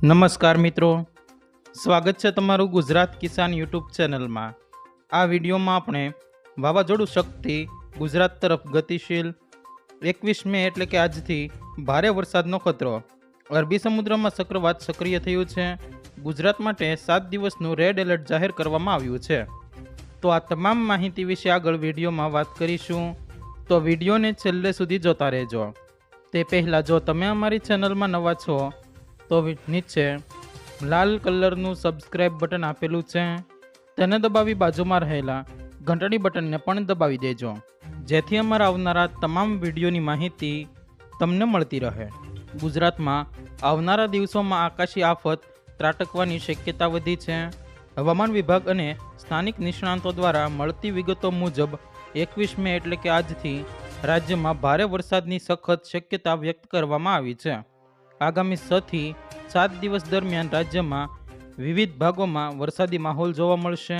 નમસ્કાર મિત્રો. સ્વાગત છે તમારું ગુજરાત કિસાન યુટ્યુબ ચેનલમાં. આ વિડીયોમાં આપણે વાવાઝોડું શક્તિ ગુજરાત તરફ ગતિશીલ એકવીસ મે એટલે કે આજથી ભારે વરસાદનો ખતરો. અરબી સમુદ્રમાં ચક્રવાત સક્રિય થયું છે. ગુજરાત માટે સાત દિવસનું રેડ એલર્ટ જાહેર કરવામાં આવ્યું છે. તો આ તમામ માહિતી વિશે આગળ વિડીયોમાં વાત કરીશું. તો વિડીયોને છેલ્લે સુધી જોતા રહેજો. તે પહેલાં જો તમે અમારી ચેનલમાં નવા છો તો નીચે લાલ કલરનું સબસ્ક્રાઇબ બટન આપેલું છે. તેને દબાવી બાજુમાં રહેલા ઘંટડી બટનને પણ દબાવી દેજો. જેથી અમારા આવનારા તમામ વિડીયોની માહિતી તમને મળતી રહે. ગુજરાતમાં આવનારા દિવસોમાં આકાશી આફત ત્રાટકવાની શક્યતા વધી છે. હવામાન વિભાગ અને સ્થાનિક નિષ્ણાંતો દ્વારા મળતી વિગતો મુજબ એકવીસ મે એટલે કે આજથી રાજ્યમાં ભારે વરસાદની સખત શક્યતા વ્યક્ત કરવામાં આવી છે. આગામી છ થી સાત દિવસ દરમિયાન રાજ્યમાં વિવિધ ભાગોમાં વરસાદી માહોલ જોવા મળશે.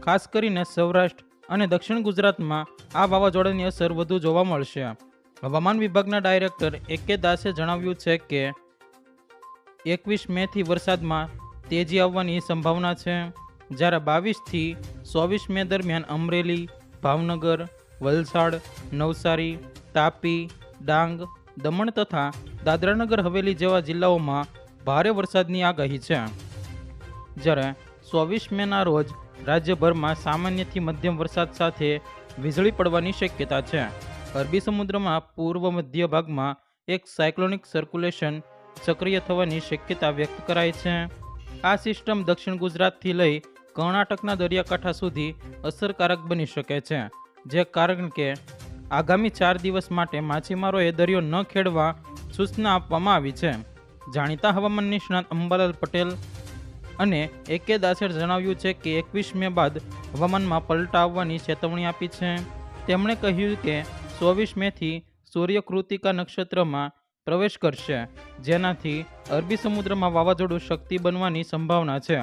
ખાસ કરીને સૌરાષ્ટ્ર અને દક્ષિણ ગુજરાતમાં આ વાવાઝોડાની અસર વધુ જોવા મળશે. હવામાન વિભાગના ડાયરેક્ટર એ કે દાસે જણાવ્યું છે કે એકવીસ મેથી વરસાદમાં તેજી આવવાની સંભાવના છે. જ્યારે બાવીસથી ચોવીસ મે દરમિયાન અમરેલી, ભાવનગર, વલસાડ, નવસારી, તાપી, ડાંગ દમણ તથા દાદરાનગર હવેલી જેવા જિલ્લાઓમાં ભારે વરસાદની આગાહી છે. જ્યારે ચોવીસ મેના રોજ રાજ્યભરમાં સામાન્યથી મધ્યમ વરસાદ સાથે વીજળી પડવાની શક્યતા છે. અરબી સમુદ્રમાં પૂર્વ મધ્ય ભાગમાં એક સાયક્લોનિક સર્ક્યુલેશન સક્રિય થવાની શક્યતા વ્યક્ત કરાઈ છે. આ સિસ્ટમ દક્ષિણ ગુજરાતથી લઈ કર્ણાટકના દરિયાકાંઠા સુધી અસરકારક બની શકે છે, જે કારણ કે આગામી ચાર દિવસ માટે માછીમારોએ દરિયો ન ખેડવા સૂચના આપવામાં આવી છે. જાણીતા હવામાન નિષ્ણાત અંબાલાલ પટેલ અને એકે દાસે જણાવ્યું છે કે એકવીસ મે બાદ હવામાનમાં પલટા આવવાની ચેતવણી આપી છે. તેમણે કહ્યું કે ચોવીસ મેથી સૂર્ય કૃતિકા નક્ષત્રમાં પ્રવેશ કરશે, જેનાથી અરબી સમુદ્રમાં વાવાઝોડું શક્તિ બનવાની સંભાવના છે.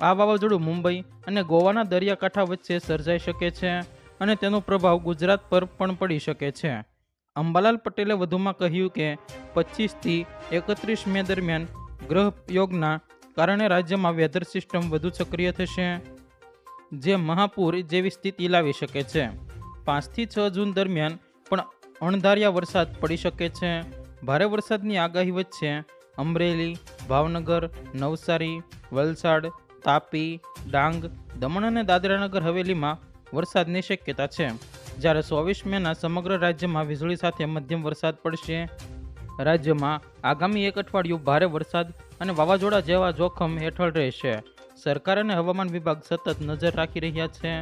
આ વાવાઝોડું મુંબઈ અને ગોવાના દરિયાકાંઠા વચ્ચે સર્જાઈ શકે છે. અને તેનો પ્રભાવ ગુજરાત પર પણ પડી શકે છે. અંબાલાલ પટેલે વધુમાં કહ્યું કે, પચીસથી એકત્રીસ મે દરમિયાન ગ્રહ યોગના કારણે રાજ્યમાં વેધર સિસ્ટમ વધુ સક્રિય થશે, જે મહાપૂર જેવી સ્થિતિ લાવી શકે છે. પાંચથી છ જૂન દરમિયાન પણ અણધાર્યા વરસાદ પડી શકે છે. ભારે વરસાદની આગાહી વચ્ચે અમરેલી, ભાવનગર, નવસારી, વલસાડ, તાપી, ડાંગ, દમણ અને દાદરાનગર હવેલીમાં વરસાદની શક્યતા છે. જ્યારે ચોવીસ મેના સમગ્ર રાજ્યમાં વીજળી સાથે મધ્યમ વરસાદ પડશે. રાજ્યમાં આગામી એક અઠવાડિયું ભારે વરસાદ અને વાવાઝોડા જેવા જોખમ હેઠળ રહેશે. સરકાર અને હવામાન વિભાગ સતત નજર રાખી રહ્યા છે.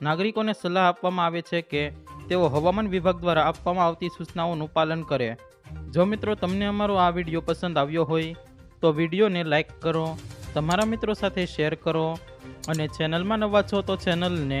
નાગરિકોને સલાહ આપવામાં આવે છે કે તેઓ હવામાન વિભાગ દ્વારા આપવામાં આવતી સૂચનાઓનું પાલન કરે. જો મિત્રો તમને અમારો આ વીડિયો પસંદ આવ્યો હોય, તો વિડીયોને લાઇક કરો, તમારા મિત્રો સાથે શેર કરો અને ચેનલમાં નવા છો તો ચેનલને